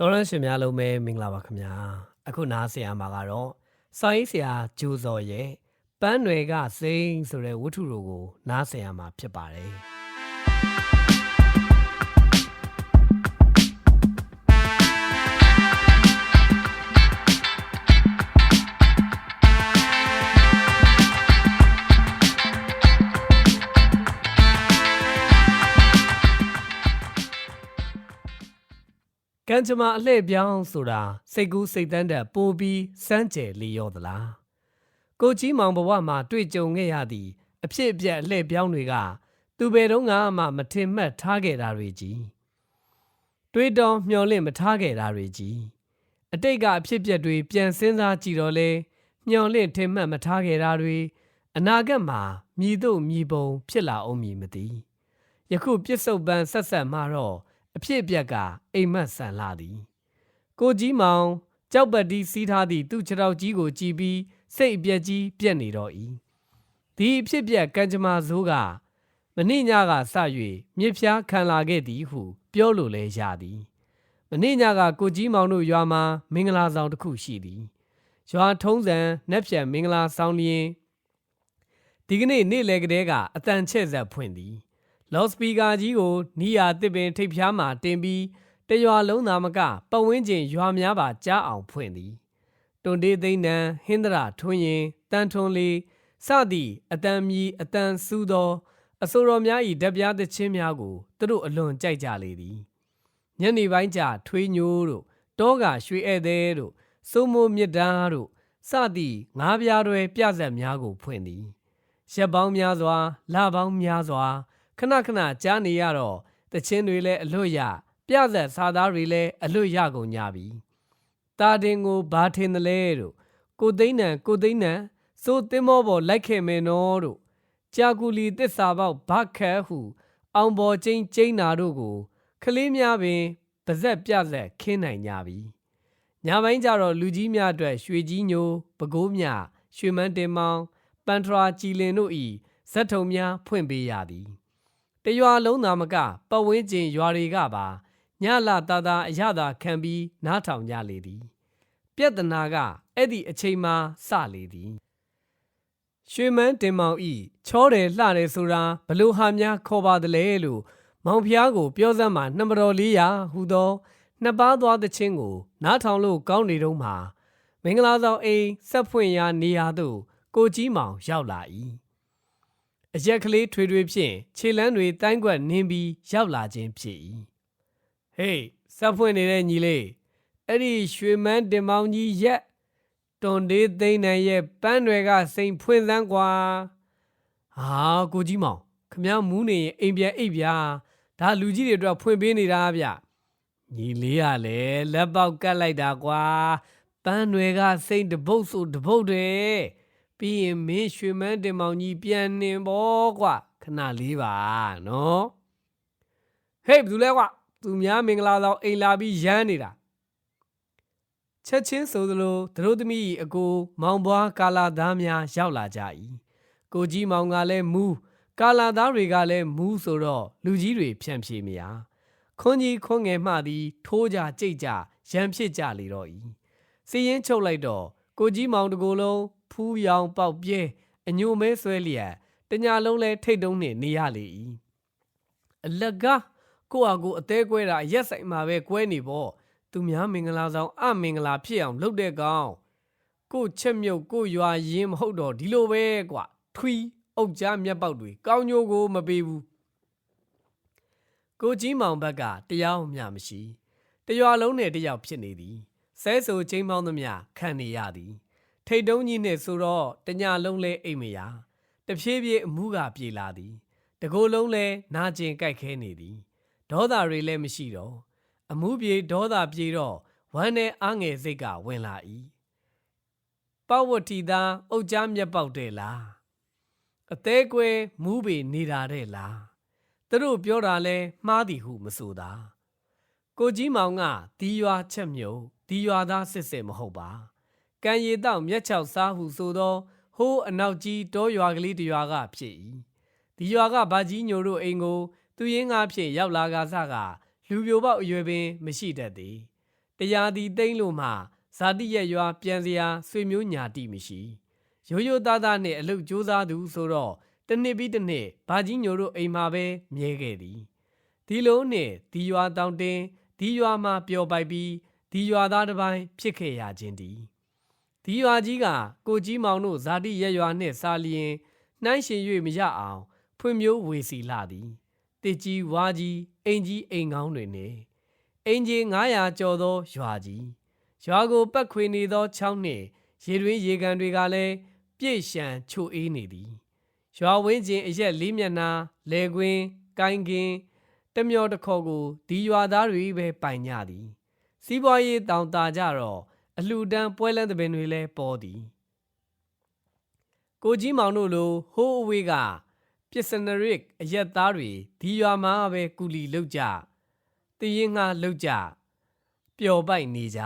တော်ရန်ရှင်များလုံးပဲမင်္ဂလာပါခင်ဗျာအခုနားဆရာမှာကတော့စာရေးဆရာဂျိုဇော်ရဲ့ပန်းနွယ်ကစိမ့်ဆိုတဲ့ဝတ္ထုတို့ကိုနားဆရာမှာဖြစ်ပါတယ် ကံကြမ္မာအလှည့်ပြောင်းဆိုတာစိတ်ကူးစိတ်တန်းတဲ့ပိုပြီးစမ်းကြယ်လီရောသလားကိုကြီးမောင်ဘဝမှာတွေ့ကြုံခဲ့ရသည့်အဖြစ်အပျက်အလှည့်ပြောင်းတွေက သူဘယ်တော့မှမထင်မှတ်ထားခဲ့တာတွေကြီးတွေးတောမျှော်လင့်မထားခဲ့တာတွေကြီးအတိတ်ကအဖြစ်အပျက်တွေပြန်စဉ်းစားကြည့်တော့လေမျှော်လင့်ထင်မှတ်မထားခဲ့တာတွေအနာဂတ်မှာမြည်တို့မြည်ပုံ ဖြစ်လာအောင်မည်မသိယခုပြစ္ဆုတ်ပန်းဆက်ဆက်မှတော့ အဖြစ်အပျက်ကအိမ်မက်ဆန်လာသည် ကိုကြီးမောင်ကြောက်ပတ်တီးစီးထားသည့်သူ့ခြေထောက်ကြီးကိုကြည်ပြီးစိတ်အပြက်ကြီးပြက်နေတော့၏ဒီအဖြစ်အပျက်ကံကြမ္မာဇိုးကမနေ့ညကစ၍မြစ်ဖျားခံလာခဲ့သည်ဟု ပြောလို့လဲရသည်မနေ့ညကကိုကြီးမောင်တို့ရွာမှာမင်္ဂလာဆောင်တစ်ခုရှိသည်ရွာထုံးစံနက်ဖြန်မင်္ဂလာဆောင်လျင်ဒီကနေ့နေ့လယ်ကလေးကအတန်ချဲ့ဆက်ဖွင့်သည် လော့စပီကာကြီးကိုနီးယာတစ်ပင်ထိပ်ဖျားမှတင်ပြီးတရွာလုံးသာမကပတ်ဝန်းကျင်ရွာများပါကြားအောင်ဖွင့်သည်တွန်တေးသိန်းနံဟင်းဒရာထွန်းရင်တန်ထွန်းလေးစသည့်အတန်မြည်အတန်စူးသောအဆိုတော်များ၏ဓာတ်ပြားသချင်းများကိုသူတို့အလွန်ကြိုက်ကြလေသည်ညနေပိုင်းကျထွေးညိုးတို့တောကရွှေဧည့်သည်တို့စိုးမိုးမြစ်တားတို့စသည့်ငါးပြားတွေပြဆက်များကိုဖွင့်သည်ရက်ပေါင်းများစွာလပေါင်းများစွာ ခဏခဏကြားနေရတော့တချင်းတွေလည်းအလွတ်ရပြဆက်စာသားတွေလည်းအလွတ်ရကုန်ကြပြီတာတင်ကိုဘာထင်တယ်လဲတို့ကိုသိန်းနံကိုသိန်းနံစိုးသင်းမောပေါ်လိုက်ခဲ့မယ်နော်တို့ကြာကူလီတစ္ဆာပေါက်ဘခတ်ဟု အောင်ပေါ်ချင်းကျိန်းနာတို့ကိုကလေးများပင်ပါဇက်ပြဆက်ခင်းနိုင်ကြပြီညပိုင်းကျတော့လူကြီးများအတွက်ရွှေကြီးညိုပကိုးမြရွှေမန်းတင်မောင်ပန်ထရာကြည်လင်တို့ဤဇက်ထုံများဖွင့်ပေးရသည် တရွာလုံးသာမကပတ်ဝန်းကျင်ရွာတွေကပါညလာတာတာအရသာခံပြီးနားထောင်ကြလေသည် ပြဿနာကအဲ့ဒီအချိန်မှစလေသည်ရွှေမန်းတင်မောင်ဤချောတယ်လှတယ်ဆိုတာဘလို့ဟာများခေါ်ပါသလဲလို့မောင်ဖျားကို ပြောစမ်းမှာနှမတော်လေးရာဟူသောနှစ်ပါးသွားသချင်းကို နားထောင်လို့ကောင်းနေတော့မှမင်္ဂလာဆောင်အိမ်ဆက်ဖွင့်ရာနေရာသို့ကိုကြီးမောင်ရောက်လာ၏ အရက်ကလေးထွေထွေဖြင့်ခြေလန်းတွေတိုင်းကွက်နင်းပြီးရောက်လာခြင်းဖြစ်၏ဟေးဆက်ဖွင့်နေတဲ့ညီလေးအဲ့ဒီရွှေမန်းတင်မောင်ကြီးရက်တွန်ဒေးသိန်းနံရဲ့ပန်းတွေကစိန်ဖွင့်စမ်းကွာဟာကိုကြီးမောင်ခမည်းမူးနေရင်အိမ်ပြန်အိပ်ဗျာဒါလူကြီးတွေအတွက်ဖွင့်ပေးနေတာဗျညီလေးကလည်းလက်ပေါက်ကတ်လိုက်တာကွာပန်းတွေကစိန်တပုတ်ဆိုတပုတ်တွေ ပြီးရင်မင်းရွှေမန်းတင်မောင်ကြီးပြန်နေပေါ့ကွာခဏလေးပါနော်ဟေးဘယ်သူလဲကွာသူများမင်္ဂလာဆောင်အိမ်လာပြီးရမ်းနေတာချက်ချင်းဆိုသလိုသတို့သမီးအကိုမောင်ဘွားကာလာသားများရောက်လာကြ၏ကိုကြီးမောင်ကလည်းမူးကာလာသားတွေကလည်းမူးဆိုတော့လူကြီးတွေဖြန့်ဖြေမရခွန်ကြီးခွန်ငယ်မှသည်ထိုးကြကြိတ်ကြရံဖြစ်ကြလေတော့၏စီရင်ချုပ်လိုက်တော့ကိုကြီးမောင်တကိုယ်လုံး ဖူးရောင်ပေါက်ပြဲအညိုမဲဆွဲလျက်တညာလုံးလဲထိတ်တုံးနှင့်နေရလေ၏အလကားကိုဟာကိုအသေးကွဲတာရက်ဆိုင်မှာပဲကွဲနေပေါ့သူများမင်္ဂလာဆောင်အမင်္ဂလာဖြစ်အောင်လုပ်တဲ့ကောင်ကိုချက်မြုပ်ကိုရွာရင်းမဟုတ်တော့ဒီလိုပဲကွာထွီအုတ်ကြားမျက်ပေါက်တွေကောင်းညိုကိုမပေးဘူးကိုကြီးမောင်ဘက်ကတရားမျှမရှိတရွာလုံးနဲ့တယောက်ဖြစ်နေသည်ဆဲဆိုချင်းပေါင်းသမျှခံနေရသည် ထိတ်တုံးကြီးနဲ့ဆိုတော့တညာလုံးလဲအိမ်မရတဖြည်းဖြည်းအမှုကပြေလာသည်တကိုယ်လုံးလဲနာကျင်ကြိုက်ခဲနေသည်ဒေါသတွေလည်းမရှိတော့အမှုပြေဒေါသပြေတော့ဝမ်းနဲ့အားငယ်စိတ်ကဝင်လာ၏ပဝတီသားအုတ်ကြားမျက်ပေါက်တဲ့လားအသေးကွဲမူးပေနေတာတဲ့လားသူတို့ပြောတာလဲမှားသည်ဟုမဆိုသာကိုကြီးမောင်ကဒီရွာချက်မြုံဒီရွာသားစစ်စစ်မဟုတ်ပါ ကံရည်တော့မျက်ချောက်စားဟုဆိုသောဟိုးအနောက်ကြီးတောရွာကလေးတရွာကဖြစ်၏ဒီရွာကဗာကြီးညိုတို့အိမ်ကို သူရင်းကားဖြင့်ရောက်လာကစားကလူပြိုပေါက်အရွယ်ပင် မရှိတတ်သည်တတရားဒီသိမ့်လို့မှဇာတိရက်ရွာပြန်စရာဆွေမျိုးညာတိမရှိရိုးရိုးသားသားနဲ့အလုပ်ကြိုးစားသူဆိုတော့တစ်နှစ်ပြီးတစ်နှစ်ဘာကြီးညိုတို့အိမ်မှာပဲမြဲခဲ့သည်ဒီလိုနဲ့ဒီရွာတောင်တင်ဒီရွာမှာပျော်ပိုက်ပြီးဒီရွာသားတစ်ပိုင်းဖြစ်ခဲ့ရခြင်းတည်း ဒီရွာကြီးကကိုကြီးမောင်တို့ဇာတိရက်ရွာနှင့်စာလျင်နှိုင်းရှင်၍မရအောင် ဖွံ့မျိုးဝေစီလာသည်တစ်ကြီးဝါကြီးအိမ်ကြီးအိမ်ကောင်းတွေနဲ့အင်ဂျီ900ကျော်သောရွာကြီးရွာကိုပတ်ခွေနေသောချောင်းနှင့်ရေတွင်းရေကန်တွေကလည်းပြည့်ရှံချိုအေးနေသည်ရွာဝင်းကျင်အရက်လေးမျက်နှာလဲကွင်းကိုင်းကင်းတမျောတခေါ်ကိုဒီရွာသားတွေပဲပိုင်ကြသည် စီးပွားရေးတောင်တာကြတော့ အလှူဒန်းပွဲလန်းသဘင်တွေလည်းပေါ်သည်ကိုကြီးမောင်တို့လိုဟိုးအဝေးကပစ္စနရစ်အရက်သားတွေဒီရွာမှာပဲကူလီလောက်ကြတည်ရင်ငှလောက်ကြပျော်ပိုက်နေကြ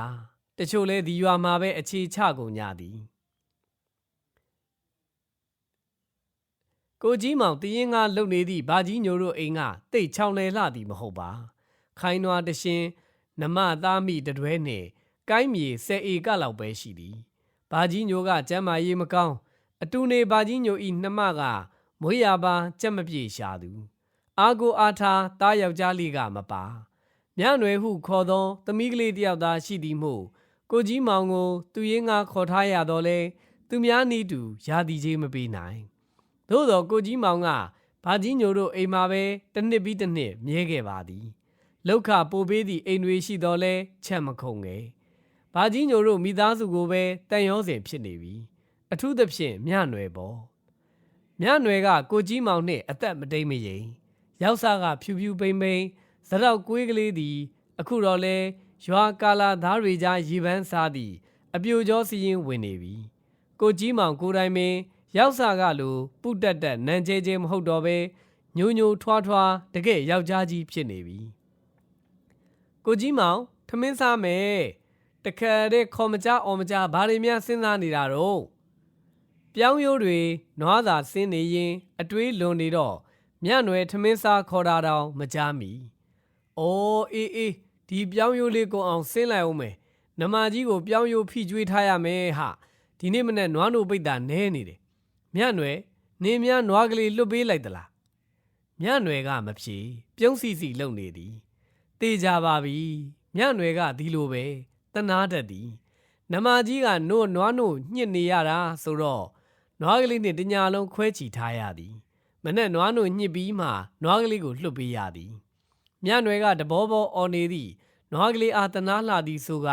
တချို့လဲဒီရွာမှာပဲအခြေချကုန်ကြသည်ကိုကြီးမောင်တရင်ကလုံနေသည့်ဘာကြီးညိုတို့အိမ်ကတိတ်ချောင်းလဲလှသည်မဟုတ်ပါခိုင်းနွားတရှင်နမသားမိတတွဲနှင့် ကိုင်းမြေဆယ်ဧကလောက်ပဲရှိသည်ဘာကြီးညိုကကျမ်းမာရေးမကောင်းအတူနေဘာကြီးညိုဤနှမကမွေးရပါကြက်မပြေရှာသူအာကိုအာထာတားယောက်ျားလေးကမပါမြနွယ်ဟုခေါ်သောသမီးကလေးတယောက်သားရှိသည်မို့ကိုကြီးမောင်ကို သူရင်းကခေါ်ထားရတော့လဲသူများနီးတူရာသီကြီးမပေးနိုင်သို့တော့ကိုကြီးမောင်ကဘာကြီးညိုတို့အိမ်မှာပဲတစ်နှစ်ပြီးတစ်နှစ်မြဲခဲ့ပါသည်လောက်ခပိုပေးသည့်အိမ်တွေရှိတော်လဲချက်မခုံငယ် ဘာကြီးညိုတို့မိသားစုကိုပဲတန်ရောစင်ဖြစ်နေပြီအထူးသဖြင့်မြနွယ်ပေါ်မြနွယ်ကကိုကြီးမောင်နှင့်အသက်မတိမ်မရင်ရောက်စားကဖြူဖြူပိန်ပိန်ဇရောက်ကွေးကလေးသည် အခုတော့လဲရွာကာလာသားတွေကြားရေပန်းစားသည်အပြိုကျော်စီရင်ဝင်နေပြီကိုကြီးမောင်ကိုယ်တိုင်ပင် ရောက်စားကလိုပုတ်တက်တက်နန်းကျဲကျဲမဟုတ်တော့ပဲညိုညိုထွားထွားတကယ်ယောက်ျားကြီးဖြစ်နေပြီကိုကြီးမောင်ထမင်းစားမယ် တခါတည်းခေါ်မကြအော်မကြဘာတွေများစဉ်းစားနေတာတော့ပြောင်းရိုးတွေနွားသာဆင်းနေရင် အတွေးလွန်နေတော့မြနွယ်ထမင်းစားခေါ်တာတောင်မကြားမီအော်အေးအေးဒီပြောင်းရိုးလေးကိုအောင်ဆင်းလိုက်အောင်မယ်နမကြီးကိုပြောင်းရိုးဖိကျွေးထားရမယ်ဟာဒီနေ့မနေ့နွားနို့ပိတ်တာနဲနေတယ်မြတ်နွယ်နေမြနွားကလေးလွတ်ပေးလိုက်သလားမြတ်နွယ်ကမဖြေပြုံးစီစီလုံနေသည်တေးကြပါပြီမြတ်နွယ်ကဒီလိုပဲ တနာတတ်သည်နမကြီးကနို့နွားနို့ညှစ်နေရတာဆိုတော့နွားကလေးနဲ့တညာလုံးခွဲချီထားရသည်မနဲ့နွားနို့ညှစ်ပြီးမှနွားကလေးကိုလွတ်ပေးရသည်မြတ်နွယ်ကတဘောဘောအော်နေသည်နွားကလေးအားတနာလှသည်ဆိုက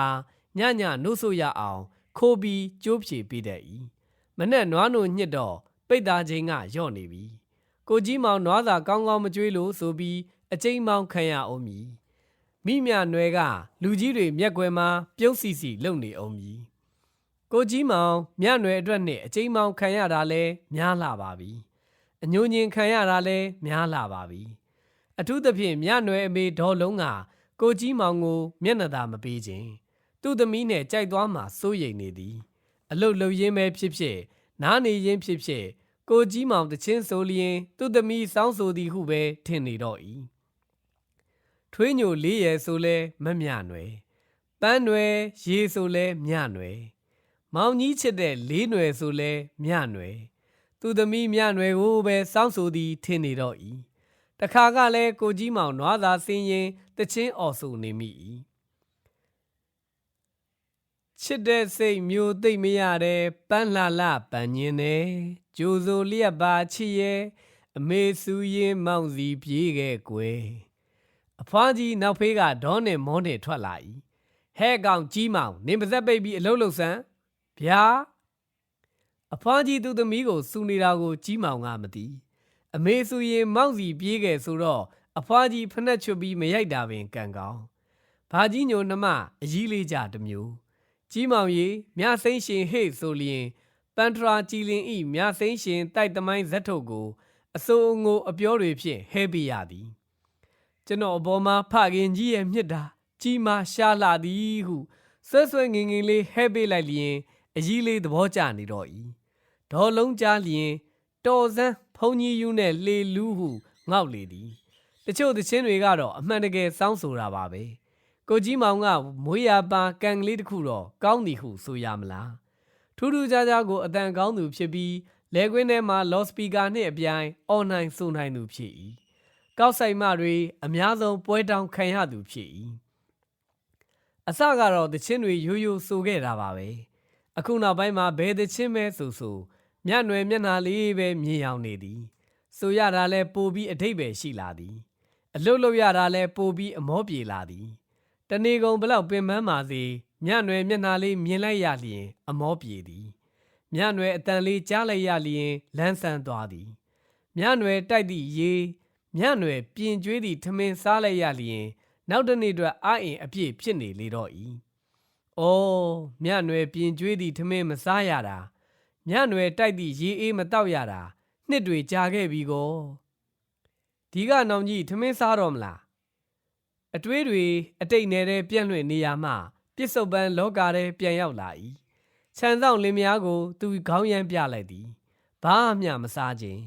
ညညနို့ဆိုရအောင်ခိုးပြီးကြိုးဖြေပေးတတ်၏မနဲ့နွားနို့ညှစ်တော့ပိတ်သားချင်းကယော့နေပြီကိုကြီးမောင်နွားသာကောင်းကောင်းမကြွေးလို့ဆိုပြီးအကျိန်မောင်ခံရအောင်မည် မိမြနွယ်ကလူကြီးတွေမျက်ကွယ်မှာပြုံးစီစီလုံနေအောင်မည်ကိုကြီးမောင်မြနွယ်အတွက်နဲ့အကျိန်မောင်ခံရတာလဲများလာပါပြီအညိုညင်ခံရတာလဲများလာပါပြီအထူးသဖြင့်မြနွယ်အမေဒေါ်လုံးကကိုကြီးမောင်ကိုမျက်နှာသာမပေးခြင်းသူ့သမီးနဲ့ကြိုက်သွားမှစိုးရိမ်နေသည် အလုတ်လုံရင်းပဲဖြစ်ဖြစ်နားနေရင်းဖြစ်ဖြစ်ကိုကြီးမောင်တချင်းဆိုလျင်သူ့သမီးစောင်းဆိုသည်ဟုပဲထင်နေတော့၏ ထွေးညိုလေးရဲဆိုလဲမမြနွယ်ပန်းနွယ်ရေဆိုလဲမြနွယ်မောင်ကြီးချစ်တဲ့လေးနွယ်ဆိုလဲမြနွယ်သူ့သမီးမြနွယ်ကိုပဲစောင်းဆိုသည်ထင်နေတော့၏တခါကလည်းကိုကြီးမောင်နွားသာဆင်းရင်တချင်းအော်ဆိုနေမိ၏ချစ်တဲ့စိတ်မျိုးသိမ့်မရတဲ့ပန်းလှလှပန်းညင်းတယ်ကြိုဆိုလျက်ပါချစ်ရဲ့အမေစုရင်မောင်စီပြေးခဲ့ကွယ်အ ဖွားကြီးနောက်ဖေးကဒေါနဲ့မောနဲ့ထွက်လာ၏ဟဲ့ကောင်ကြီးမောင်နင်ပါဇက်ပိတ်ပြီးအလုံးလုံးဆန်းဗျာအဖွားကြီးသူ့သမီးကိုစူနေတာကိုကြီးမောင်ကမသိအမေစုရင်မောင်စီပြေးခဲ့ဆိုတော့အဖွားကြီးဖနှက်ချွတ်ပြီးမရိုက်တာပင်ကံကောင်းဘာကြီးညိုနှမအကြီးလေးကြတစ်မျိုးကြီးမောင်ကြီးမြစိမ့်ရှင်ဟေ့ဆိုလျင်ပန်ထရာကြည်လင်ဤမြစိမ့်ရှင်တိုက်သမိုင်းဇက်ထုတ်ကိုအစိုးအငိုအပြောတွေဖြင့်ဟဲပေးရသည် ကျွန်တော်အပေါ်မှာဖခင်ကြီးရဲ့မြစ်တာကြီးမားရှားလာသည်ဟုဆွဲဆွဲငင်ငင်လေးဟဲပေးလိုက်လျင်အကြီးလေးသဘောကျနေတော့၏ဒေါ်လုံးကြားလျင် တော်စမ်းဖုန်ကြီးယူနဲ့လေလူးဟုငေါက်လေသည်တချို့သချင်းတွေကတော့အမှန်တကယ်စောင်းဆိုတာပါပဲကိုကြီးမောင်ကမွေးရပါကန်ကလေးတစ်ခုတော့ကောင်းသည်ဟုဆိုရမလားထူးထူးခြားခြားကိုအတန်ကောင်းသူဖြစ်ပြီးလဲကွင်းထဲမှာလော့စပီကာနှင့်အပြိုင်အွန်လိုင်းဆိုနိုင်သူဖြစ်၏ ကောက်ဆိုင်မတွေအများဆုံးပွဲတောင်းခံရသူဖြစ်၏အစကတော့တချင်းတွေရိုးရိုးဆိုခဲ့တာပါပဲအခုနောက်ပိုင်းမှာဘယ်တချင်းပဲဆိုဆိုမျက်နှွယ်မျက်နှာလေးပဲမြင်အောင်နေသည်ဆိုရတာလဲပိုပြီးအထိပ္ပယ်ရှိလာသည် အလုတ်လုတ်ရတာလဲပိုပြီးအမောပြေလာသည်တနေကုန်ဘလောက်ပင်ပန်းပါစေမြနွယ်မျက်နှာလေးမြင်လိုက်ရလျင် အမောပြေသည်မြနွယ်အတန်လေးကြားလိုက်ရလျင်လန်းဆန်းသွားသည်မြနွယ်တိုက်သည့်ရေ မြနွယ်ပြင်ကျွေးသည့်ထမင်းစားလိုက်ရလျင် နောက်တစ်နေ့အတွက်အာအင်အပြည့်ဖြစ်နေလေတော့၏အိုးမြနွယ်ပြင်ကျွေးသည့်ထမင်းမစားရတာမြနွယ်တိုက်သည့်ရေအေးမတောက်ရတာနှစ်တွေကြာခဲ့ပြီကိုဒီကနောင်ကြီးထမင်းစားတော့မလားအတွေးတွေအတိတ်နယ်ထဲပြန့်လွင့်နေရမှပြစ္ဆုတ်ပန်းလောကထဲပြန်ရောက်လာ၏ခြံဆောင်လင်မယားကို သူခေါင်းရမ်းပြလိုက်သည်ဘာမျှမစားခြင်း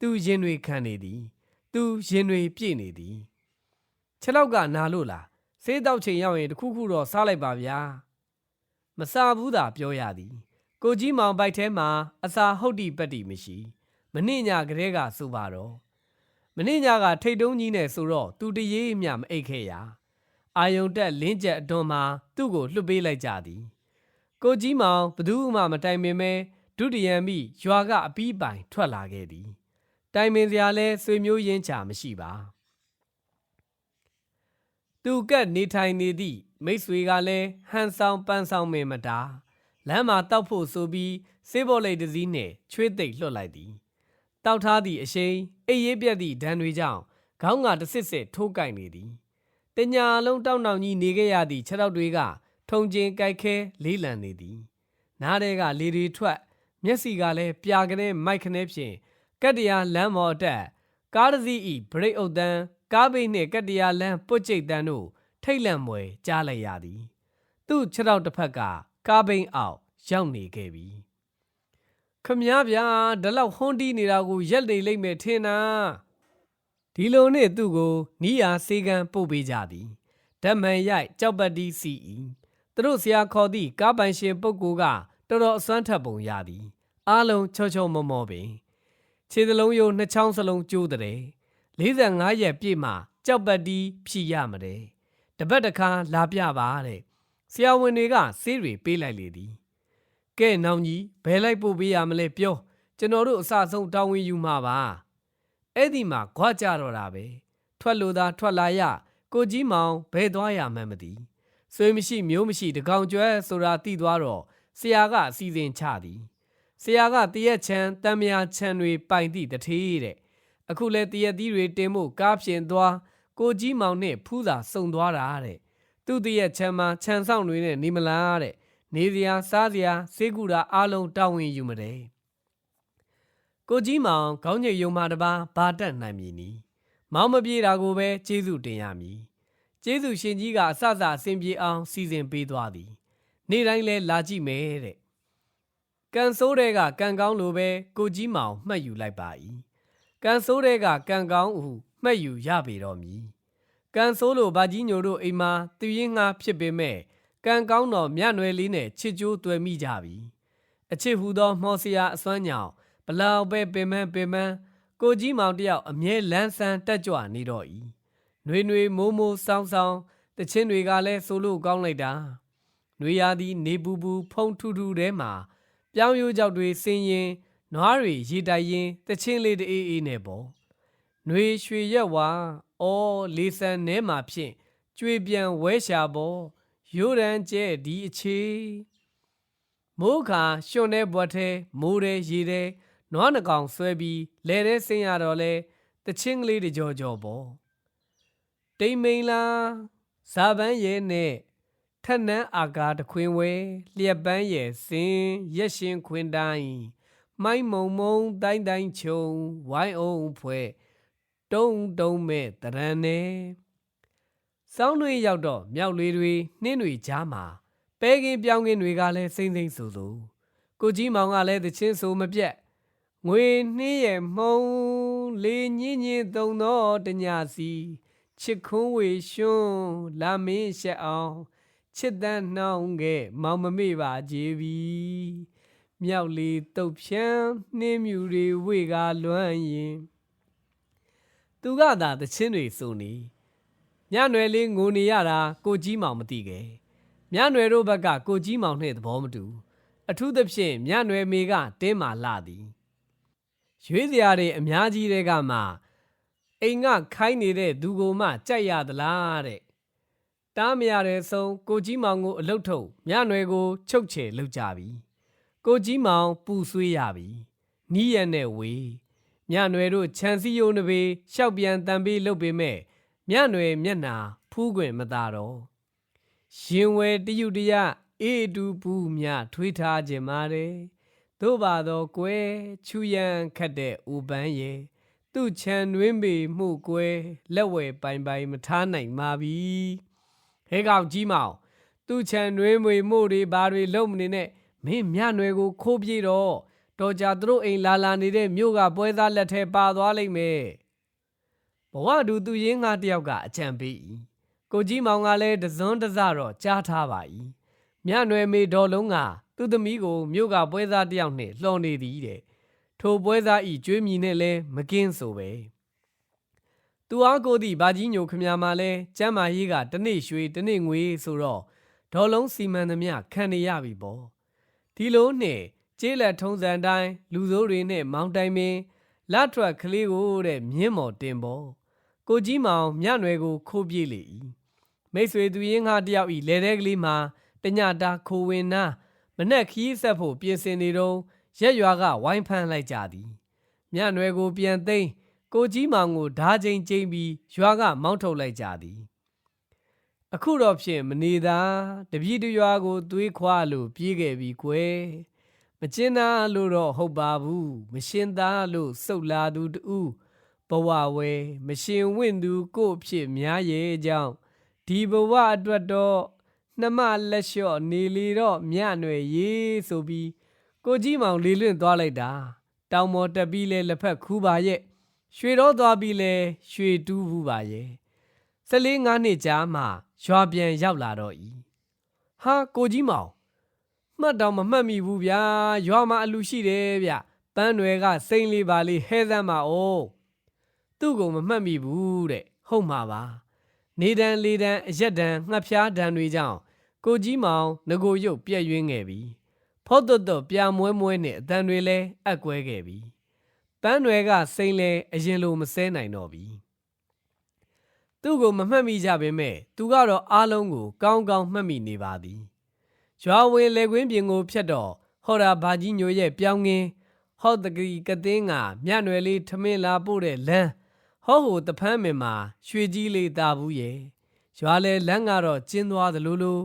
သူရင်တွေခံနေသည် သူရင်တွေပြည့်နေသည်ခြေလောက်ကနာလို့လားဆေးတောက်ချိန်ရောက်ရင်တစ်ခုခုတော့စားလိုက်ပါဗျာမစားဘူးသာပြောရသည် ကိုကြီးမောင်ပိုက်ထဲမှာအစာဟုတ်တိပတ္တိမရှိမနှိညာကလေးကဆိုပါတော့မင်းညကထိတ်တုံးကြီးနဲ့ဆိုတော့သူတရေမျှမအိတ်ခဲ့ရအာယုံတက်လင်းကျက်အတွန်းမှာသူ့ကိုလွှတ်ပေးလိုက်ကြသည် ကိုကြီးမောင်ဘသူမှမတိုင်ပင်မဲဒုတိယမိရွာကအပီးပိုင်ထွက်လာခဲ့သည် တိုင်ပင်စရာလဲဆွေမျိုးရင်းချာမရှိပါသူကက်နေထိုင်နေသည့်မိတ်ဆွေကလည်းဟန်ဆောင်ပန်းဆောင်မင်မတာလမ်းမှာတောက်ဖို့ဆိုပြီးစေးဘောလိတ်တစ်စီးနှင့်ချွေးသိပ်လွှတ်လိုက်သည်တောက်ထားသည့်အရှိန်အိပ်ရေးပြက်သည့်ဒဏ်တွေကြောင့်ခေါင်းကတစ်စစ်စစ်ထိုးကိုက်နေသည်တညာလုံးတောက်နှောင်ကြီးနေခဲ့ရသည့်ခြေထောက်တွေကထုံကျင်ကြိုက်ခဲလေးလံနေသည်နားထဲကလေတွေထွက် မျက်စိကလည်းပြာကနေမိုက်ခနဲဖြင့် ကက်တရာလမ်းမော်အတက်ကားတစ်စီးဤဘရိတ်အုပ်တန်းကားပိတ်နှင့်ကက်တရာလမ်းပုတ်ကျိတ်တန်းတို့ထိတ်လန့်မွယ်ကြားလိုက်ရသည် သူ့ခြေထောက်တစ်ဖက်ကကားပိန်အောက်ရောက်နေခဲ့ပြီခမည်းဗျာဒီလောက်ဟွန်းတီးနေတာကိုရက်နေလိမ့်မယ်ထင်တာဒီလိုနဲ့သူ့ကိုနီးယာစေကံပို့ပေးကြသည်ဓမ္မန်ရိုက်ကြောက်ပတ်တီးစီဤသူတို့ဆရာခေါ်သည့်ကားပိုင်ရှင်ပုဂ္ဂိုလ်ကတော်တော်အစွမ်းထက်ပုံရသည် အားလုံးချောချောမောမောပင် ခြေစလုံးရိုးနှစ်ချောင်းစလုံးကျိုးတဲ့45ရက်ပြည့်မှကြောက်ပတ်တီးဖြီရမတဲ့တပတ်တစ်ခါလာပြပါတဲ့ဆရာဝန်တွေကဆေးတွေပေးလိုက်လေသည်ကဲနောင်ကြီးဘယ်လိုက်ပို့ပေးရမလဲပြောကျွန်တော်တို့အစဆုံးတောင်းဝင်ယူမှာပါအဲ့ဒီမှာခွာကြတော့တာပဲထွက်လို့သာထွက်လာရကိုကြီးမောင်ဘယ်သွားရမှန်းမသိဆွေမရှိမျိုးမရှိတကောင်ကျွဲဆိုတာသိသွားတော့ဆရာကအစီအစဉ်ချသည် ဆရာကတရက်ချမ်းတံမြာချမ်းတွေပိုင်သည့်တထေးတဲ့အခုလဲတရက်သီးတွေတင်ဖို့ကားပြင်သွားကိုကြီးမောင်နဲ့ဖူးသာစုံသွားတာတဲ့သူ့တရက်ချမ်းမှာခြံဆောင်တွေနဲ့နေမလားတဲ့နေစရာစားစရာစေကူတာအားလုံးတာဝန်ယူမတယ်ကိုကြီးမောင်ခေါင်းညိတ်ယုံမှတပါဘာတက်နိုင်မည်နီမောင်မပြေတာကိုပဲကျေးဇူးတင်ရမည်ကျေးဇူးရှင်ကြီးကအစစအစဉ်ပြေအောင်စီစဉ်ပေးသွားသည် နေ့တိုင်းလဲလာကြည့်မယ်တဲ့ ကံဆိုးတဲ့ကကံကောင်းလိုပဲကိုကြီးမောင်မှတ်ယူလိုက်ပါ၏ကံဆိုးတဲ့ကကံကောင်းဟုမှတ်ယူရပေတော်မူကံဆိုးလိုဗာကြီးညိုတို့အိမ်မှာသူရင်ငှားဖြစ်ပေမဲ့ကံကောင်းတော်မြတ်နွယ်လေးနဲ့ချစ်ကြိုးတွေ့မိကြပြီအချစ်ဟူသောမော်စရာအစွမ်းညောင်ဘလောက်ပဲပင်မပင်မကိုကြီးမောင်တယောက်အမြဲလန်းဆန်းတက်ကြွနေတော့၏နှွေနှွေမိုးမိုးဆောင်းဆောင်းတချင်းတွေကလည်းဆိုလို့ကောင်းလိုက်တာနှွေရာသီနေပူပူဖုံထူထူထဲမှာ ပြောင်းရိုးကြောက်တွေဆင်းရင်နွားတွေရေတိုက်ရင်တချင်းလေးတအေးအေးနဲ့ပေါ့ຫນွေရွှေရက်ဝါအော်လေးဆန်းနဲမှာဖြင့်ကျွေပြန်ဝဲရှာပေါ်ရိုးရန်ကျဲဒီအခြေမိုးခါရွှွန်တဲ့ဘွက်ထဲမိုးတဲ့ရေတဲ့နွားနှကောင်ဆွဲပြီးလဲတဲ့ဆင်းရတော့လဲတချင်းကလေးတကြောကြောပေါ့တိမ်မိန်လားဇာပန်းရဲ့နဲ့ ထက်နန်းအာကာတခွင်ဝဲလျက်ပန်းရဲ့စင်ရက်ရှင်ခွင်တိုင်းမိုင်းမုံမုံတိုင်းတိုင်းခြုံဝိုင်းအောင်ဖွဲ့တုံးတုံးမဲ့တရံနေစောင်းတွေရောက်တော့မြောက်လေးတွေနှင်းတွေကြားမှာပဲကင်းပြောင်းကင်းတွေကလည်းစိမ့်စိမ့်ဆူဆူကိုကြီးမောင်ကလည်းတချင်းဆိုမပြတ်ငွေနှင်းရဲ့မှုံးလေညင်းညင်းသုံးသောတညာစီချစ်ခွန်းဝေရွှွန်းလာမင်းရှက်အောင် ချစ်တန်းနှောင်းခဲ့မောင်မမေ့ပါကြည်ပြီမြောက်လီတုတ်ဖြန်းနှင်းမြူတွေဝေကားလွမ်းရင်သူကသာတချင်းတွေစုံနေညနွယ်လေးငိုနေရတာကိုကြီးမောင်မသိခဲ့ညနွယ်တို့ဘက်ကကိုကြီးမောင်နဲ့သဘောမတူ အထူးသဖြင့်ညနွယ်မေကတင်းမာလာသည်ရွေးစရာတွေအများကြီးတဲ့ကမှအိမ်ကခိုင်းနေတဲ့သူကိုမှကြိုက်ရသလားတဲ့ တားမရတဲ့ဆုံးကိုကြီးမောင်ကိုအလုတ်ထုတ်မြနွယ်ကို ချုပ်ချယ်လုပ်ကြပြီကိုကြီးမောင်ပူဆွေးရပြီနီးရနဲ့ဝေးမြနွယ်တို့ခြံစည်းရိုးနှပေရှောက်ပြန်တန်ပေးလုပ်ပေမဲ့မြနွယ်မျက်နှာဖူးခွင်မသာတော့ရင်ဝဲတယုတရအေးတူပူမြထွေးထားခြင်းမာတယ်သို့ပါတော့ကွယ်ချူရန်ခတ်တဲ့ဥပန်းရဲ့သူ့ခြံတွင်ပေမှုကွယ်လက်ဝဲပိုင်ပိုင်မထားနိုင်ပါပြီ ဟဲကောင်ကြီးမောင်သူ့ခြံတွင်မွေမို့တွေဘာတွေလုံမနေနဲ့မင်းမြနွယ်ကိုခိုးပြေးတော့တော်ကြသူတို့အိမ်လာလာနေတဲ့မြို့ကပွဲသားလက်ထဲပါသွားလိမ့်မယ်ဘဝတူသူရင်းငါတယောက်ကအကြံပေး၏ကိုကြီးမောင်ကလည်းတစွန်းတစတော့ကြားထားပါ၏မြနွယ်မေဒေါ်လုံးကသူ့သမီးကိုမြို့ကပွဲသားတယောက်နှင့်လှော်နေသည်တဲ့ထိုပွဲသားဤကျွေးမြီနဲ့လဲမကင်းဆိုပဲ သူအားကိုသည့်ဘာကြီးညိုခမများမှာလဲကျမ်းမာရေးကတစ်နေ့ရွှေတစ်နေ့ငွေဆိုတော့ဒေါ်လုံးစီမံသမျှခံနေရပြီပေါ့ဒီလိုနဲ့ကျေးလက်ထုံးစံတိုင်းလူစိုးတွေနဲ့မောင်းတိုင်ပင်လက်ထွက်ကလေးကိုတဲ့မြင်းမော်တင်ပေါ့ကိုကြီးမောင်မြနွယ်ကိုခိုးပြေးလေ၏မိတ်ဆွေသူရင်းငါတယောက်ဤလဲတဲ့ကလေးမှာတညတာခိုဝင်နာမနဲ့ခီးဆက်ဖို့ပြင်ဆင်နေတော့ရက်ရွာကဝိုင်းဖမ်းလိုက်ကြသည်မြနွယ်ကိုပြန်သိမ်း ကိုကြီးမောင်ကိုဓာချိန်ချိန်ပြီးရွာကမောင်းထုတ်လိုက်ကြသည်အခုတော့ဖြင့်မနေသာတပြည့်တရွာကိုသွေးခွာလို့ပြေးခဲ့ပြီကွယ်မကျင်းသားလို့တော့ဟုတ်ပါဘူးမရှင်သားလို့စုတ်လာသူတူဘဝဝဲမရှင်ဝင့်သူကို့ဖြစ်များရဲ့ကြောင့်ဒီဘဝအတွက်တော့နှမလက်လျှော့နေလေတော့မြနွယ်ရေးဆိုပြီးကိုကြီးမောင်လေလွင့်သွားလိုက်တာ တောင်မော်တက်ပြီးလဲလက်ဖက်ခူးပါရဲ့ ရွှေတော့သွားပြီးလဲရွှေတူးဘူးပါရဲ့၁၄ငါးနှစ်ကြာမှရွာပြန်ရောက်လာတော့ဤဟာကိုကြီးမောင်မှတ်တော့မမှတ်မိဘူးဗျာရွာမှာအလူရှိတယ်ဗျပန်းတွေကစိမ့်လေးပါလေးဟဲသမ်းပါအောင်သူ့ကိုမမှတ်မိဘူးတဲ့ဟုတ်မှာပါနေတန်းလေးတန်းအရက်တန်းငှက်ဖျားတန်းတွေကြောင့်ကိုကြီးမောင်ငကိုရုပ်ပြက်ယွင်းခဲ့ပြီဖော့တော့တော့ပြာမွဲမွဲနဲ့အတန်တွေလဲအက်ကွဲခဲ့ပြီ ပန်းတွေကစိမ့်လဲအရင်လိုမစဲနိုင်တော့ပြီသူ့ကိုမမှတ်မိကြပေမဲ့သူကတော့အားလုံးကို ကောင်းကောင်းမှတ်မိနေပါသည်ရွာဝင်လေကွင်းပြင်ကိုဖြတ်တော့ဟော်ရာဘာကြီးညိုရဲ့ပြောင်းငင်းဟော့တကီကတင်းကမြနွယ်လေးထမင်းလာပို့တဲ့လမ်းဟော့ဟိုတဖန်းမင်မှာရွှေကြီးလေးတာဘူးရဲ့ရွာလေလမ်းကတော့ကျင်းသွားသလိုလို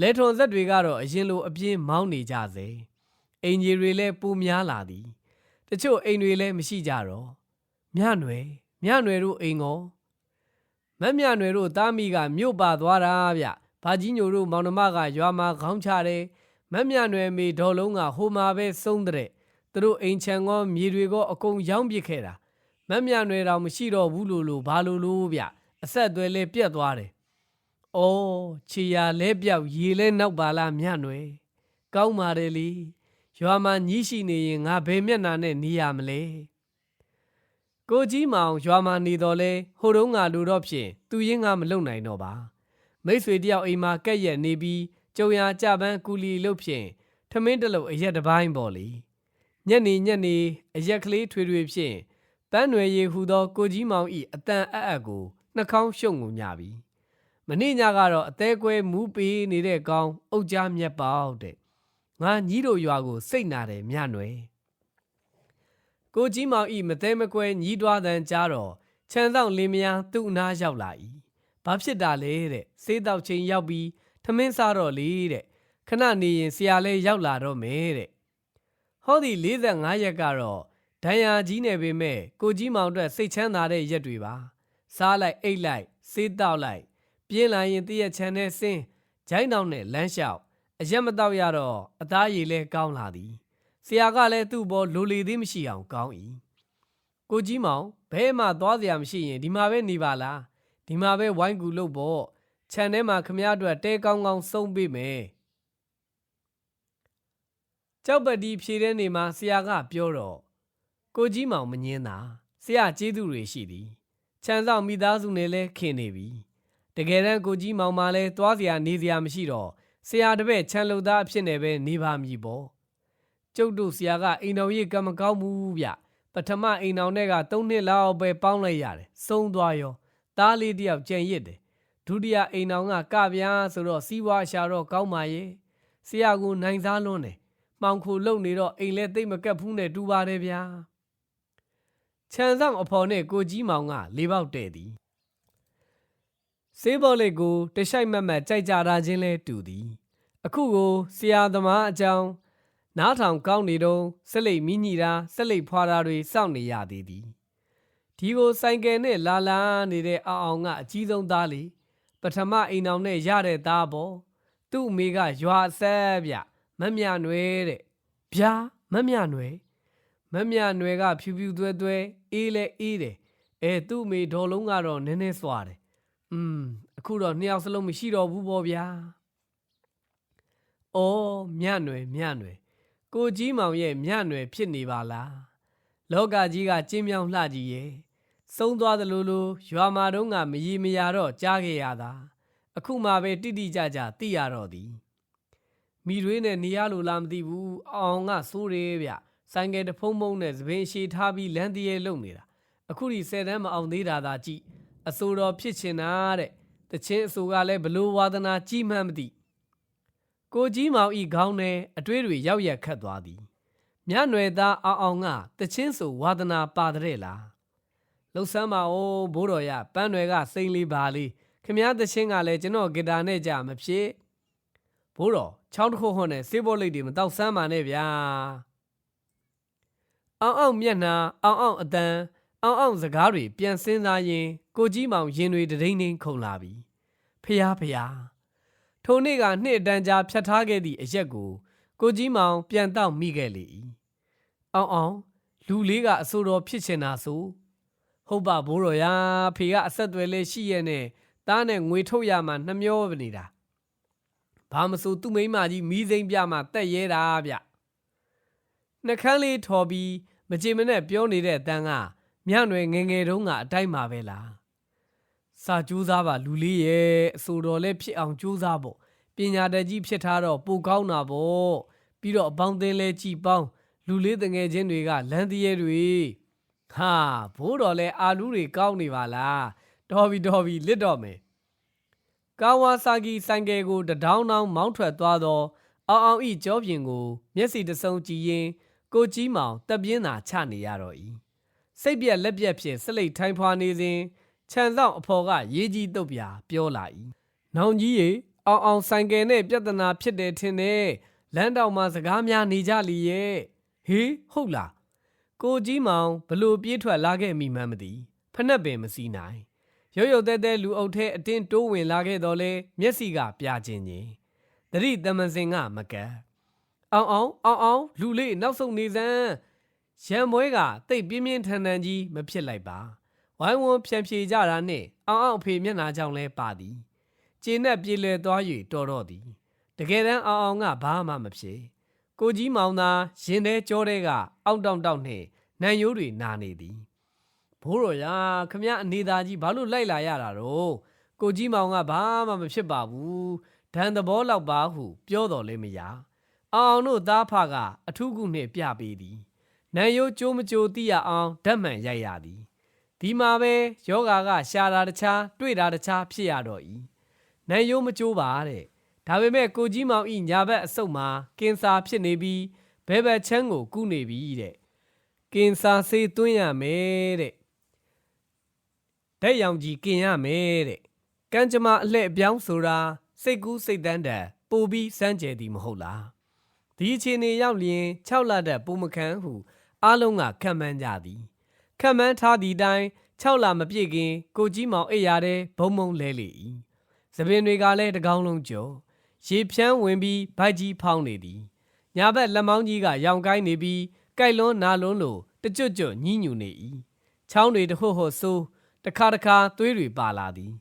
လဲထွန်ဆက်တွေကတော့အရင်လိုအပြင်းမောင်းနေကြစေအင်ဂျီတွေလည်းပူများလာသည် တချို့အိမ်တွေလည်းမရှိကြတော့မြနွယ်မြနွယ်တို့အိမ်ကောမက်မြနွယ်တို့သားမိကမြို့ပါသွားတာဗျဘာကြီးညိုတို့မောင်နှမကရွာမှာခေါင်းချတယ်မက်မြနွယ်မေဒေါ်လုံးကဟိုမှာပဲစုံတဲ့သူတို့အိမ်ချံကောမြေတွေကောအကုန်ရောင်းပစ်ခဲ့တာမက်မြနွယ်တော်မရှိတော့ဘူးလို့လို့ဘာလို့လို့ဗျအဆက်အသွယ်လဲပြတ်သွားတယ်။အော်ခြေရလဲပြောက်ရေလဲနောက်ပါလားမြနွယ်ကောင်းပါတယ်လေ ရွာမှာညီးရှိနေရင်ငါဘယ်မျက်နှာနဲ့နေရမလဲ။ကိုကြီးမောင်ရွာမှာနေတော့လဲဟိုတုန်းကလူတော့ဖြင့်သူရင်းကမလုံနိုင်တော့ပါ။မိတ်ဆွေတယောက်အိမ်မှာကက်ရက်နေပြီးကြုံရကြပန်းကူလီလို့ဖြင့်ထမင်းတစ်လုံးအရက်တစ်ပိုင်းပေါ့လေ။ညနေညနေအရက်ကလေးထွေထွေဖြင့်ပန်းနွယ်ရည်ဟူသောကိုကြီးမောင်ဤအတန်အပ်အပ်ကိုနှာခေါင်းရှုံငုံညပြီ။မနေ့ညကတော့အသေးကွဲမူးပေးနေတဲ့ကောင်အုတ်ကြားမြက်ပေါက်တဲ့။ ငါညီးတို့ရွာကိုစိတ်နာတယ်မြနွယ်။ကိုကြီးမောင်ဤမသေးမကွဲညီးတွားတန်ကြားတော့ခြံဆောင်လင်းမယားသူ့အနားရောက်လာ၏။ဘာဖြစ်တာလဲတဲ့။စေးတောက်ချင်းရောက်ပြီးထမင်းစားတော့လေတဲ့။ခဏနေရင်ဆရာလဲရောက်လာတော့မယ်တဲ့။ဟောဒီ45ရက်ကတော့ဒဏ်ရာကြီးနေပေမဲ့ကိုကြီးမောင်အတွက်စိတ်ချမ်းသာတဲ့ရက်တွေပါစားလိုက်အိတ်လိုက်စေးတောက်လိုက်ပြင်းလာရင်တရက်ချမ်းနဲ့ဆင်းဂျိုင်းတောင်နဲ့လမ်းလျှောက် အရက်မတော့ရတော့အသားရည်လဲကောင်းလာသည်ဆရာကလည်းသူ့ဘောလိုလေသေးမရှိအောင်ကောင်း၏ကိုကြီးမောင်ဘဲမှသွားစရာမရှိရင်ဒီမှာပဲနေပါလားဒီဒီမှာပဲဝိုင်းကူလို့ပေါ့ခြံထဲမှာခမရအတွက်တဲကောင်းကောင်းစုံပေးမယ်ကြောက်ပတီဖြေတဲ့နေမှာဆရာကပြောတော့ကိုကြီးမောင်မငင်းတာဆရာကျေးဇူးတွေရှိသည်ခြံဆောင်မိသားစုနဲ့လဲခင်နေပြီတကယ်တမ်းကိုကြီးမောင်မှလည်းသွားစရာနေစရာမရှိတော့ ဆရာတပည့်ခြံလုံသားအဖြစ်နဲ့ပဲနေပါမည်ပေါ့ကျုပ်တို့ဆရာကအိမ်တော်ကြီးကံမကောင်းဘူးဗျပထမအိမ်တော်နဲ့က3နှစ်လောက်ပဲပေါင်းလိုက်ရတယ်စုံသွားရောသားလေးတယောက်ကြံရစ်တယ်ဒုတိယအိမ်တော်ကကပြားဆိုတော့စီးပွားရှာတော့ကောင်းပါရဲ့ဆရာကနိုင်စားလွန်းတယ်မှောင်ခိုလုံနေတော့အိမ်လဲသိမ့်မကက်ဘူးနဲ့တူပါတယ်ဗျာခြံဆောင်အဖော်နဲ့ကိုကြီးမောင်ကလေးပေါက်တဲ့သည် စေးဘော်လေးကိုတရှိုက်မက်မက်ကြိုက်ကြတာချင်းလဲတူသည်အခုကိုဆရာသမားအကြောင်းနားထောင်ကောင်းနေတော့ဆက်လိတ်မိညီတာဆက်လိတ်ဖွာတာတွေစောင့်နေရသေးသည်ဒီကိုဆိုင်ကယ်နဲ့လာလာနေတဲ့အောင်အောင်ကအကြီးဆုံးသားလေပထမအိမ်အောင်နဲ့ရတဲ့သားပေါ့သူ့အမေကရွာဆက်ဗျမမြနွယ်တဲ့ဗျာမမြနွယ်မမြနွယ်ကဖြူဖြူသွဲသွဲအေးလဲအေးတယ်အဲသူ့အမေဒေါ်လုံးကတော့နည်းနည်းစွာတယ် อืมအခုတော့နှစ်ယောက်စလုံးမရှိတော့ဘူးပေါ့ဗျာ။အော်မြနွယ်မြနွယ်ကိုကြီးမောင်ရဲ့မြနွယ်ဖြစ်နေပါလား။လောကကြီးကကျင်းမြောင်းလှကြီးရဲ့သုံးသွားသလိုလိုရွာမာတုံးကမရီမရာတော့ကြားခဲ့ရတာ။အခုမှပဲတိတိကျကျသိရတော့သည်။မိရွေးနဲ့နေရလို့လားမသိဘူး။အောင်ကစိုးတယ်ဗျ။ဆိုင်ကယ်တစ်ဖုံးဖုံးနဲ့သပင်ရှည်ထားပြီးလမ်းတရေလုံနေတာ။အခုဒီဆယ်တန်းမအောင်သေးတာသာကြည့်။ အစိုးတော်ဖြစ်ချင်တာတဲ့။တချင်းအစိုးကလည်းဘလို့ဝါသနာကြီးမှန်းမသိ။ကိုကြီးမောင်ဤခေါင်းထဲအတွေးတွေရောက်ရက်ခတ်သွားသည်မြနွယ်သားအောင်အောင်ကတချင်းဆိုဝါသနာပါတဲ့လားလှုပ်ဆမ်းပါဦးဘိုးတော်ရပန်းနွယ်ကစိမ့်လေးပါလေးခမည်းတချင်းကလည်းကျွန်တော်ဂီတာနဲ့ကြမဖြစ်ဘိုးတော်ချောင်းတစ်ခုဟွန်းနဲ့စေးဘောလိတ်တွေမတောက်ဆမ်းပါနဲ့ဗျာအောင်အောင်မျက်နှာအောင်အောင်အတန် အောင်အောင်စကားတွေပြန်စင်းစားရင်ကိုကြီးမောင်ရင်တွေတဒိန်ဒိန်ခုန်လာပြီဖျားဖျားထိုနေ့ကနှစ်အတန်းကြာဖြတ်ထားခဲ့သည့်အရက်ကို ကိုကြီးမောင် ပြန်တော့မိခဲ့လေ၏။အောင်အောင်လူလေးကအဆိုတော်ဖြစ်ချင်တာဆိုဟုတ်ပါဘိုးတော်ရာဖေကအဆက်အသွယ်လေးရှိရဲ့နဲ့သားနဲ့ငွေထုတ်ရမှနှမျောပနေတာ။ဘာမဆိုသူ့မိန်းမကြီးမီးစိမ့်ပြမှတက်ရဲတာဗျ။နှကန်းလေးထော်ပြီးမကြင်မနဲ့ပြောနေတဲ့အတန်းက မြနွယ်ငယ်ငယ်တုန်းကအတိုင်းပါပဲလား။စာကြိုးစားပါလူလေးရဲ့အဆိုတော်လည်းဖြစ်အောင်ကြိုးစားဖို့ပညာတတ်ကြီးဖြစ်ထားတော့ပိုကောင်းတာပေါ့ပြီးတော့အပေါင်းအသင်းလဲကြည်ပေါင်းလူလေးတငယ်ချင်းတွေကလမ်းတရဲတွေဟာဘိုးတော်လဲအာလူတွေကောင်းနေပါလားတော်ပြီတော်ပြီလစ်တော့မယ်ကာဝါဆာကီဆိုင်ကယ်ကိုတဒေါင်းတောင်းမောင်းထွက်သွားတော့အောင်အောင်ဤကြောပြင်ကို မျက်စိတစုံကြည့်ရင်ကိုကြီးမောင်တက်ပြင်းသာချနေရတော့ဤ စိတ်ပြက်လက်ပြက်ဖြင့်စလိတ်ထိုင်းဖွာနေစဉ်ခြံဆောင်အဖော်ကရေးကြီးတုတ်ပြာပြောလာ၏နောင်ကြီးရေအောင်အောင်ဆိုင်ကယ်နဲ့ပြဿနာဖြစ်တယ်ထင်တယ်လမ်းတောင်မှာစကားများနေကြလီရဲ့ဟေးဟုတ်လားကိုကြီးမောင်ဘလို့ပြေးထွက်လာခဲ့မိမှန်းမသိဖက်နှက်ပင်မစီးနိုင်ရုတ်ရုတ်တဲတဲလူအုပ်ထဲအတင်းတိုးဝင်လာခဲ့တော့လေမျက်စိကပြချင်းချင်းတတိတမန်စင်ကမကတ်အောင်အောင်အောင်အောင်လူလေးနောက်ဆုံးနေစမ်း ရံမွဲကတိတ်ပြင်းပြင်းထန်ထန်ကြီးမဖြစ်လိုက်ပါဝိုင်းဝန်းဖြန့်ဖြေကြတာနှင့်အောင်အောင်အဖေမျက်နှာကြောင့်လဲပါသည်ကျင်းနဲ့ပြေလည်သွား၍တော်တော့သည်တကယ်တမ်းအောင်အောင်ကဘာမှမဖြစ်ကိုကြီးမောင်သာရင်ထဲကြောထဲကအောက်တောင့်တောင့်နှင့်နံရိုးတွေနာနေသည်ဘိုးတော်ရာခမရအနေသားကြီးဘာလို့လိုက်လာရတာတော့ကိုကြီးမောင်ကဘာမှမဖြစ်ပါဘူးဒန်သဘောလောက်ပါဟု ပြောတော်လဲမရအောင်အောင်တို့သားဖကအထူးကုနှင့်ပြပေးသည် နံရိုးကြိုးမကြိုးသိရအောင်ဓာတ်မှန်ရိုက်ရသည်ဒီမှာပဲယောဂါကရှာတာတခြားတွေ့တာတခြားဖြစ်ရတော့ဤနိုင်ရိုးမကြိုးပါတဲ့ဒါပေမဲ့ကိုကြီးမောင်ဤညာဘက်အဆုတ်မှာကင်ဆာဖြစ်နေပြီးဘဲဘက်ချမ်းကိုကုနေပြီတဲ့ကင်ဆာဆေးသွင်းရမယ်တဲ့ဓာတ်ရောင်ကြီးกินရမယ်တဲ့ကံကြမ္မာအလှည့်အပြောင်းဆိုတာစိတ်ကူးစိတ်တန်းတန်ပိုပြီးစမ်းကြယ်သည်မဟုတ်လားဒီအခြေအနေရောက်လျင်6လတဲ့ပုံမခန်းဟု အားလုံးကခံမှန်းကြသည်ခန့်မှန်းထားသည့်အတိုင်း6လမပြည့်ခင် ကိုကြီးမောင်အိပ်ရာတဲ့ဘုံဘုံလဲလေ၏သပင်တွေကလည်းတကောင်းလုံးကျော်ရေဖြန်းဝင်ပြီးဗိုက်ကြီးဖောင်းနေသည်ညာဘက်လက်မောင်းကြီးကရောင်ကိုင်းနေပြီးကြိုက်လွန်းနာလွန်းလိုတကြွကြွညှိညူနေ၏ချောင်းတွေတစ်ခုဟိုဆိုးတစ်ခါတစ်ခါသွေးတွေပါလာသည်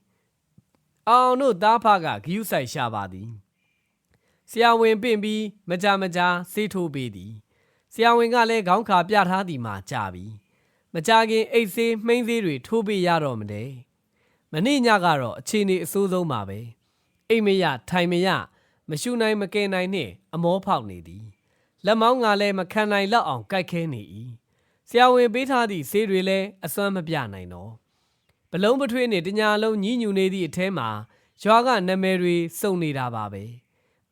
အောင်တို့သားဖကဂယုဆိုင်ရှာပါသည်ဆရာဝန်ပင့်ပြီးမကြမကြာဆေးထိုးပေးသည် ဆရာဝန်ကလည်းခေါင်းခါပြထားသည်မှာကြာပြီမကြခင်အိတ်ဆေးမှိန်းဆေးတွေထိုးပေးရတော့မတဲ့မနေ့ညကတော့အခြေအနေအဆိုးဆုံးပါပဲအိတ်မရထိုင်မရမရှူနိုင်မကယ်နိုင်နှင့်အမောဖောက်နေသည်လက်မောင်းကလည်းမခံနိုင်လောက်အောင်ကြိုက်ခဲနေ၏ဆရာဝန်ပေးထားသည့်ဆေးတွေလည်းအစွမ်းမပြနိုင်တော့ဘလုံးပထွေးနဲ့တညာလုံးညှိညူနေသည့်အထဲမှာရွာကနာမည်တွေစုံနေတာပါပဲ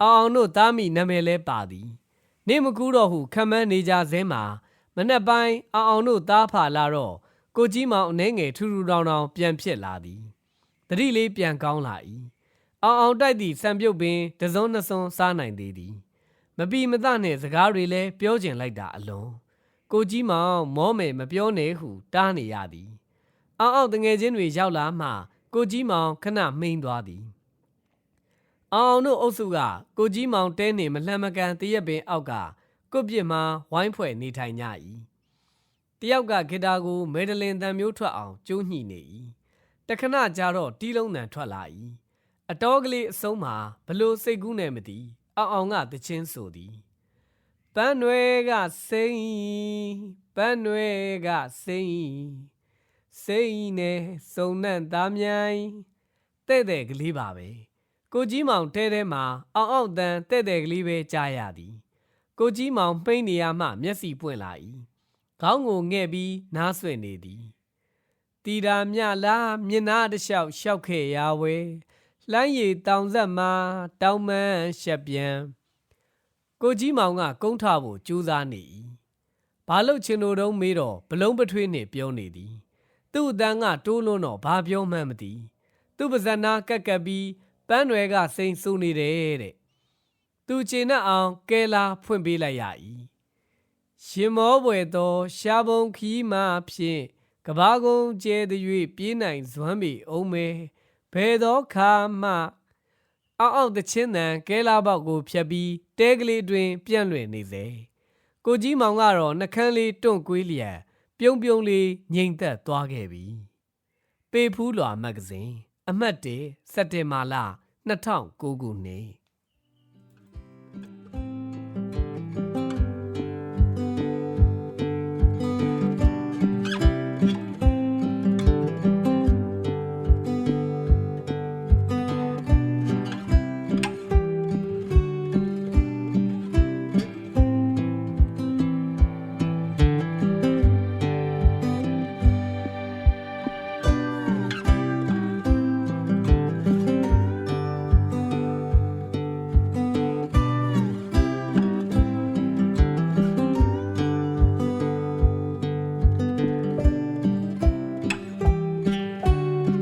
အောင်အောင်တို့သားမိနာမည်လဲပါသည် နေမကူတော့ဟုခံမန်းနေကြစဲမှာမနှက်ပိုင်းအောင်အောင်တို့သားဖာလာတော့ကိုကြီးမောင်အနှဲငယ်ထူထူတောင်တောင်ပြန်ဖြစ်လာသည်တတိလေးပြန်ကောင်းလာ၏အောင်အောင်တိုက်သည့်စံပြုတ်ပင်တစုံနှစ်စုံစားနိုင်သေးသည်မပီမသနှင့်စကားတွေလည်းပြောကျင်လိုက်တာအလွန်ကိုကြီးမောင်မောမယ်မပြောနဲ့ဟုတားနေရသည်အောက်အောက်တငယ်ချင်းတွေရောက်လာမှကိုကြီးမောင်ခဏမှိန်သွားသည် အောင်အောင်တို့အုပ်စုကကိုကြီးမောင်တဲနေမလှမ်းမကန်တရက်ပင်အောက်ကကုတ်ပြစ်မှာဝိုင်းဖွဲ့နေထိုင်ကြ၏တယောက်ကဂီတာကိုမေဒလင်တန်မျိုးထွက်အောင်ကျိုးညှိနေ၏တခဏကြာတော့တီးလုံးတန်ထွက်လာ၏အတော်ကလေးအဆုံးမှာဘလို့စိတ်ကူးနေမသိအောင်အောင်ကတချင်းဆိုသည်ပန်းနွယ်ကစိမ့်ပန်းနွယ်ကစိမ့်စိတ်နဲ့စုံနှံ့သားမြိုင်တဲ့တဲ့ကလေးပါပဲ ကိုကြီးမောင်တဲတဲမှာအောက်အောက်တန်းတဲ့တဲ့ကလေးပဲကြားရသည် ကိုကြီးမောင်ပိန်နေရမှမျက်စိပွင့်လာ၏ခေါင်းကိုငဲ့ပြီးနားဆွင့်နေသည်တီတာမြလားမျက်နာတစ်လျှောက်လျှောက်ခဲ့ရာဝဲလှမ်းရည်တောင်ဆက်မှာတောင်မန်းရှက်ပြန်ကိုကြီးမောင်ကကုန်းထဖို့ကြိုးစားနေ၏ဘာလို့ချင်တို့တုံးမေးတော့ဘလုံးပထွေးနှင့်ပြောနေသည် သူ့အတန်းကတိုးလွန်းတော့ဘာပြောမှန်းမသိသူ့ပါဇက်နာကက်ကက်ပြီး ပန်းတွေကစိန်ဆူနေတယ်တဲ့သူချင်နဲ့အောင်ကဲလာဖွင့်ပေးလိုက်ရ၏ရှင်မောဘွယ်သောရှားပုံခီးမှဖြင့်ကဘာကုံကျဲသည်၍ပြေးနိုင်စွမ်းမီအောင်မဲဘယ်သောခါမှအောက်အောက်တချင်းတန်ကဲလာပေါက်ကိုဖြတ်ပြီးတဲကလေးတွင် ပြန့်လွင့်နေစေကိုကြီးမောင်ကတော့နှကန်းလေးတွန့်ကွေးလျက်ပြုံးပြုံးလေးငိမ့်သက်သွားခဲ့ပြီပေဖူးလွာမဂ္ဂဇင်း အမှတ်1စက်တင်ဘာလ2009ခုနှစ်